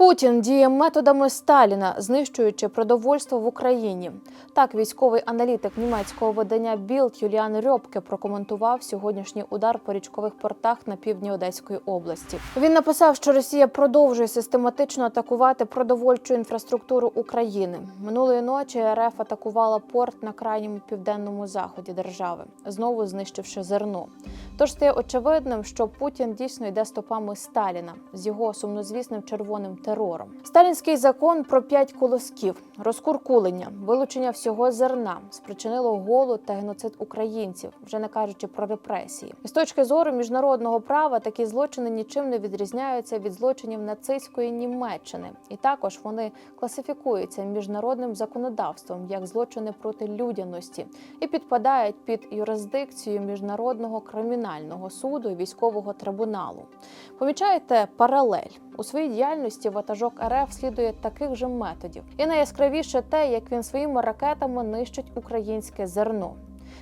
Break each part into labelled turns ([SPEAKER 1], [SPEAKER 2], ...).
[SPEAKER 1] Путін діє методами Сталіна, знищуючи продовольство в Україні. Так, військовий аналітик німецького видання Білд Юліан Рьопке прокоментував сьогоднішній удар по річкових портах на півдні Одеської області. Він написав, що Росія продовжує систематично атакувати продовольчу інфраструктуру України. Минулої ночі РФ атакувала порт на крайньому південному заході держави, знову знищивши зерно. Тож стає очевидним, що Путін дійсно йде стопами Сталіна з його сумнозвісним червоним терором. Сталінський закон про п'ять колосків, розкуркулення, вилучення всього зерна спричинило голод та геноцид українців, вже не кажучи про репресії. І з точки зору міжнародного права такі злочини нічим не відрізняються від злочинів нацистської Німеччини, і також вони класифікуються міжнародним законодавством як злочини проти людяності і підпадають під юрисдикцію міжнародного кримінального суду і військового трибуналу. Помічаєте паралель у своїй діяльності ватажок РФ слідує таких же методів, і найяскравіше те, як він своїми ракетами нищить українське зерно.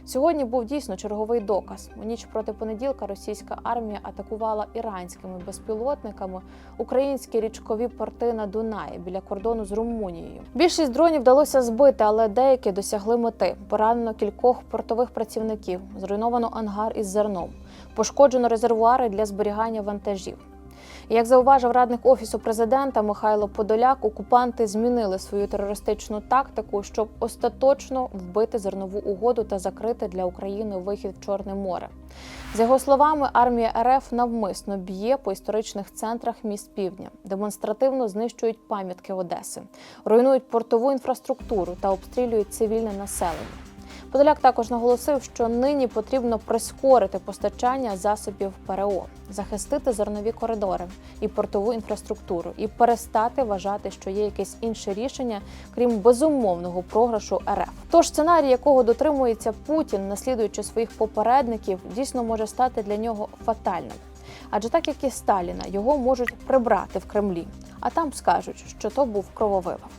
[SPEAKER 1] Сьогодні був дійсно черговий доказ. У ніч проти понеділка російська армія атакувала іранськими безпілотниками українські річкові порти на Дунаї біля кордону з Румунією. Більшість дронів вдалося збити, але деякі досягли мети. Поранено кількох портових працівників, зруйновано ангар із зерном, пошкоджено резервуари для зберігання вантажів. Як зауважив радник офісу президента Михайло Подоляк, окупанти змінили свою терористичну тактику, щоб остаточно вбити зернову угоду та закрити для України вихід в Чорне море. За його словами, армія РФ навмисно б'є по історичних центрах міст півдня, демонстративно знищують пам'ятки Одеси, руйнують портову інфраструктуру та обстрілюють цивільне населення. Подоляк також наголосив, що нині потрібно прискорити постачання засобів ПРО, захистити зернові коридори і портову інфраструктуру, і перестати вважати, що є якесь інше рішення, крім безумовного програшу РФ. Тож сценарій, якого дотримується Путін, наслідуючи своїх попередників, дійсно може стати для нього фатальним. Адже так як і Сталіна, його можуть прибрати в Кремлі, а там скажуть, що то був крововивав.